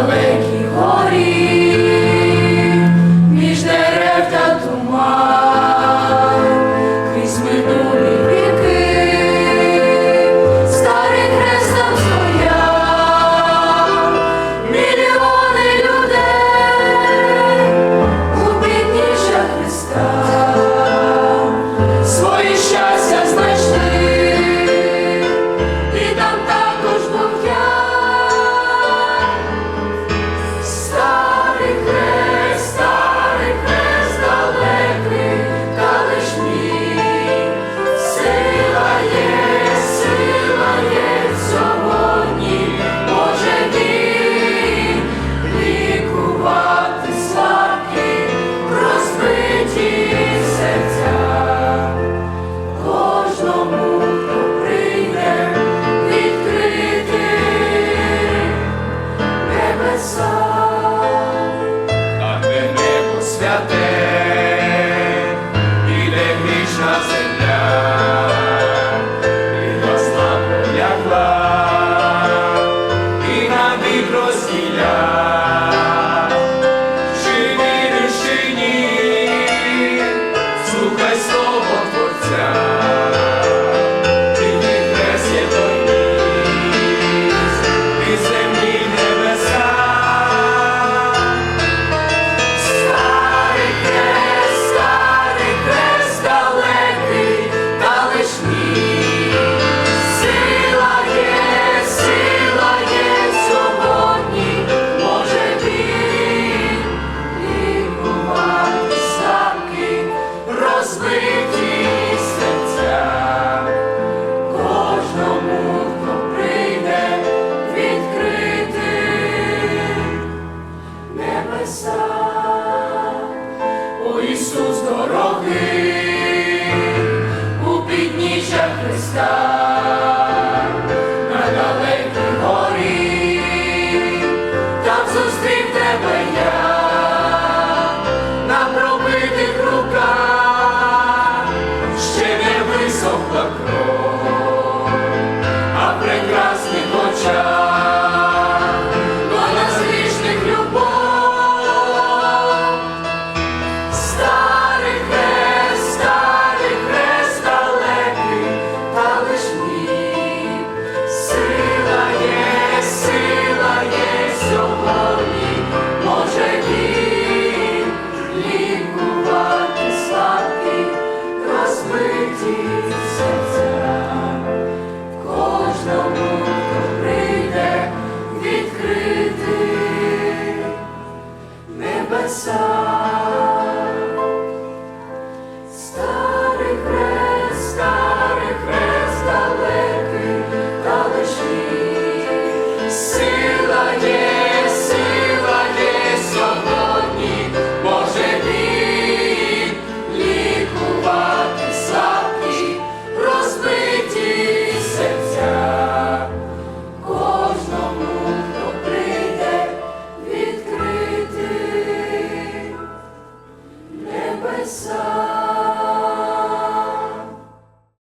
Salve. Де земля, і власна лягла, і навік розділя. Ісус дорогий, у підніжжя Христа, на далекій горі, там зустрів тебе я, на пробитих руках, ще не висохла кров, а в очах. So.